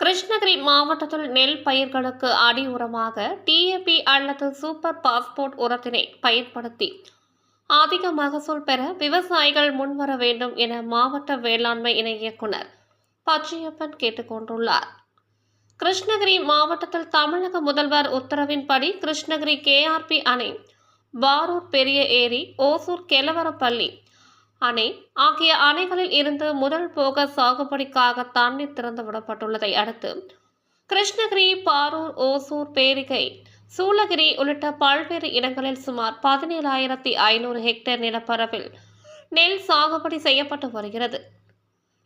கிருஷ்ணகிரி மாவட்டத்தில் நெல் பயிர்களுக்கு அடி உரமாக டிஏபி அல்லது சூப்பர் பாஸ்போர்ட் உரத்தினை பயன்படுத்தி அதிக மகசூல் பெற விவசாயிகள் முன்வர வேண்டும் என மாவட்ட வேளாண்மை இணை இயக்குனர் பச்சையப்பன் கேட்டுக்கொண்டுள்ளார். கிருஷ்ணகிரி மாவட்டத்தில் தமிழக முதல்வர் உத்தரவின்படி கிருஷ்ணகிரி கேஆர்பி அணை பாரூர் பெரிய ஏரி ஓசூர் கெலவரப்பள்ளி அணை ஆகிய அணைகளில் இருந்து முதல் போக சாகுபடிக்காக தண்ணீர் திறந்து விடப்பட்டுள்ளதை அடுத்து கிருஷ்ணகிரி பாரூர் ஓசூர் பேரிகை சூளகிரி உள்ளிட்ட பல்வேறு இடங்களில் சுமார் பதினேழாயிரத்தி ஐநூறு ஹெக்டேர் நிலப்பரப்பில் நெல் சாகுபடி செய்யப்பட்டு வருகிறது.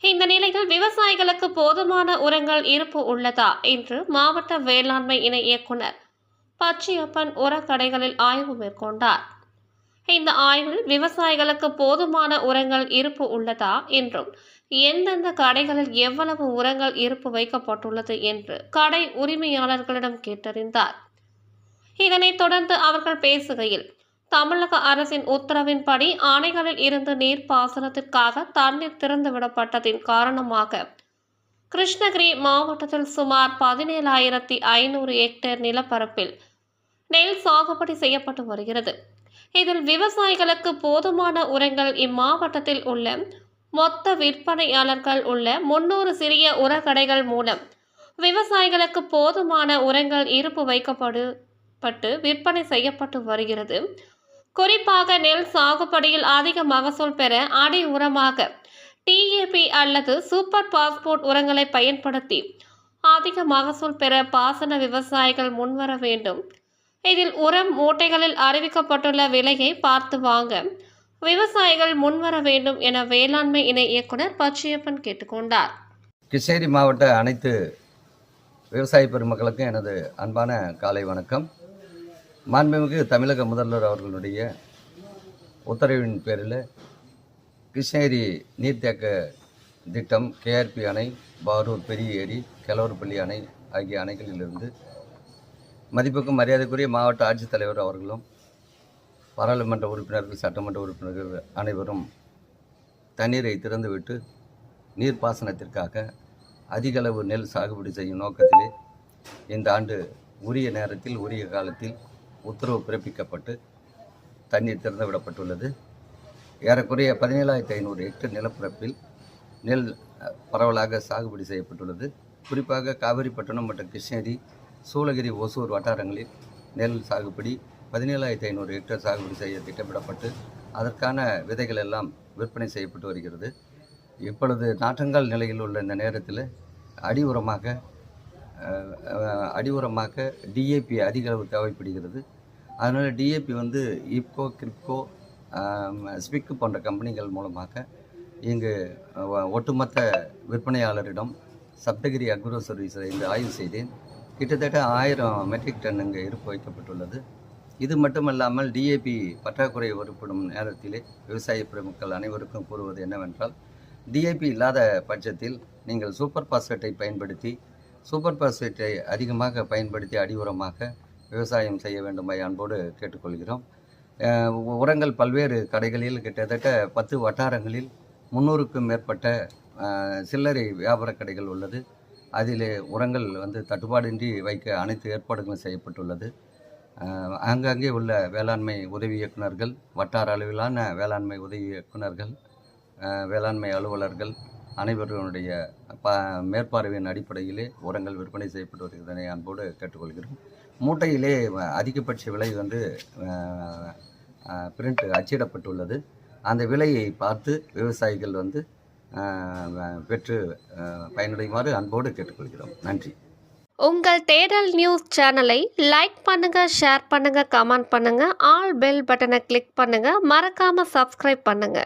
இந்த நிலையில் விவசாயிகளுக்கு போதுமான உரங்கள் இருப்பு உள்ளதா? என்று மாவட்ட வேளாண்மை இணை இயக்குனர் பச்சையப்பன் உரக்கடைகளில் ஆய்வு மேற்கொண்டார். இந்த ஆய்வில் விவசாயிகளுக்கு போதுமான உரங்கள் இருப்பு உள்ளதா என்றும் எந்தெந்த கடைகளில் எவ்வளவு உரங்கள் இருப்பு வைக்கப்பட்டுள்ளது என்று கடை உரிமையாளர்களிடம் கேட்டறிந்தார். இதனைத் தொடர்ந்து அவர்கள் பேசுகையில் தமிழக அரசின் உத்தரவின்படி அணைகளில் இருந்து நீர்ப்பாசனத்திற்காக தண்ணீர் திறந்துவிடப்பட்டதின் காரணமாக கிருஷ்ணகிரி மாவட்டத்தில் சுமார் பதினேழாயிரத்தி ஐநூறு ஹெக்டேர் நிலப்பரப்பில் நெல் சாகுபடி செய்யப்பட்டு வருகிறது. இதில் விவசாயிகளுக்கு போதுமான உரங்கள் இம்மாவட்டத்தில் உள்ள மொத்த விற்பனையாளர்கள் உள்ள முன்னூறு சிறிய உரக்கடைகள் மூலம் விவசாயிகளுக்கு போதுமான உரங்கள் இருப்பு வைக்கப்படு பட்டு விற்பனை செய்யப்பட்டு வருகிறது. குறிப்பாக நெல் சாகுபடியில் அதிக மகசூல் பெற அடி உரமாக டிஏபி அல்லது சூப்பர் பாஸ்போர்ட் உரங்களை பயன்படுத்தி அதிக மகசூல் பெற பாசன விவசாயிகள் முன்வர வேண்டும். இதில் உரம் மூட்டைகளில் அறிவிக்கப்பட்டுள்ள விலையை பார்த்து வாங்க. விவசாயிகள் முன்வர வேண்டும் என வேளாண்மை இணை இயக்குனர் பச்சையப்பன் கேட்டுக்கொண்டார். கிருஷ்ணகிரி மாவட்ட அனைத்து விவசாய பெருமக்களுக்கும் எனது அன்பான காலை வணக்கம். மாண்புமிகு தமிழக முதல்வர் அவர்களுடைய உத்தரவின் பேரில் கிருஷ்ணகிரி நீர்த்தேக்க திட்டம் கேஆர்பி அணை பாரூர் பெரிய ஏரி கெலவரப்பள்ளி அணை ஆகிய அணைகளிலிருந்து மதிப்புக்கும் மரியாதைக்குரிய மாவட்ட ஆட்சித்தலைவர் அவர்களும் பாராளுமன்ற உறுப்பினர்கள் சட்டமன்ற உறுப்பினர்கள் அனைவரும் தண்ணீரை திறந்துவிட்டு நீர்ப்பாசனத்திற்காக அதிகளவு நெல் சாகுபடி செய்யும் நோக்கத்திலே இந்த ஆண்டு உரிய நேரத்தில் உரிய காலத்தில் உத்தரவு பிறப்பிக்கப்பட்டு தண்ணீர் திறந்து விடப்பட்டுள்ளது ஏறக்குறைய பதினேழாயிரத்தி ஐநூறு ஹெக்டர் நிலப்பரப்பில் நெல் பரவலாக சாகுபடி செய்யப்பட்டுள்ளது. குறிப்பாக காவிரிப்பட்டினம் மற்றும் கிருஷ்ணகிரி சூளகிரி ஒசூர் வட்டாரங்களில் நெல் சாகுபடி பதினேழாயிரத்தி ஐநூறு ஹெக்டேர் சாகுபடி செய்ய திட்டமிடப்பட்டு அதற்கான விதைகள் எல்லாம் விற்பனை செய்யப்பட்டு வருகிறது. இப்பொழுது நாற்றங்கால் நிலையில் உள்ள இந்த நேரத்தில் அடி உரமாக அடி உரமாக டிஏபி அதிக அளவு தேவைப்படுகிறது. அதனால் டிஏபி வந்து இப்கோ கிரிப்கோ ஸ்பிக்கு போன்ற கம்பெனிகள் மூலமாக இங்கு ஒட்டுமொத்த விற்பனையாளரிடம் சப்தகிரி அக்ரோ சர்வீஸில் இன்று ஆய்வு செய்தேன். கிட்டத்தட்ட ஆயிரம் மெட்ரிக் டன் இங்கே இருப்பு வைக்கப்பட்டுள்ளது. இது மட்டுமல்லாமல் டிஏபி பற்றாக்குறை ஏற்படும் நேரத்திலே விவசாய பிரமுக்கள் அனைவருக்கும் கூறுவது என்னவென்றால் டிஏபி இல்லாத பட்சத்தில் நீங்கள் சூப்பர் பாஸ்பேட்டை பயன்படுத்தி சூப்பர் பாஸ்பேட்டை அதிகமாக பயன்படுத்தி அடி உரமாக விவசாயம் செய்ய வேண்டுமாய் அன்போடு கேட்டுக்கொள்கிறோம். உரங்கள் பல்வேறு கடைகளில் கிட்டத்தட்ட பத்து வட்டாரங்களில் முந்நூறுக்கும் மேற்பட்ட சில்லறை வியாபார கடைகள் உள்ளது. அதிலே உரங்கள் வந்து தட்டுப்பாடின்றி வைக்க அனைத்து ஏற்பாடுகளும் செய்யப்பட்டுள்ளது. ஆங்காங்கே உள்ள வேளாண்மை உதவி இயக்குனர்கள் வட்டார அளவிலான வேளாண்மை உதவி இயக்குனர்கள் வேளாண்மை அலுவலர்கள் அனைவருடைய ப மேற்பார்வையின் அடிப்படையிலே உரங்கள் விற்பனை செய்யப்பட்டு வருகிறதனை அன்போடு கேட்டுக்கொள்கிறோம். மூட்டையிலே அதிகபட்ச விலை வந்து பிரிண்ட் அச்சிடப்பட்டுள்ளது. அந்த விலையை பார்த்து விவசாயிகள் வந்து பெற்று பயனடையுமாறு அன்போடு கேட்டுக்கொள்கிறோம். நன்றி. உங்கள் தேடல் நியூஸ் சேனலை லைக் பண்ணுங்க ஷேர் பண்ணுங்க கமெண்ட் பண்ணுங்க ஆல் பெல் பட்டனை கிளிக் பண்ணுங்க மறக்காம சப்ஸ்கிரைப் பண்ணுங்க.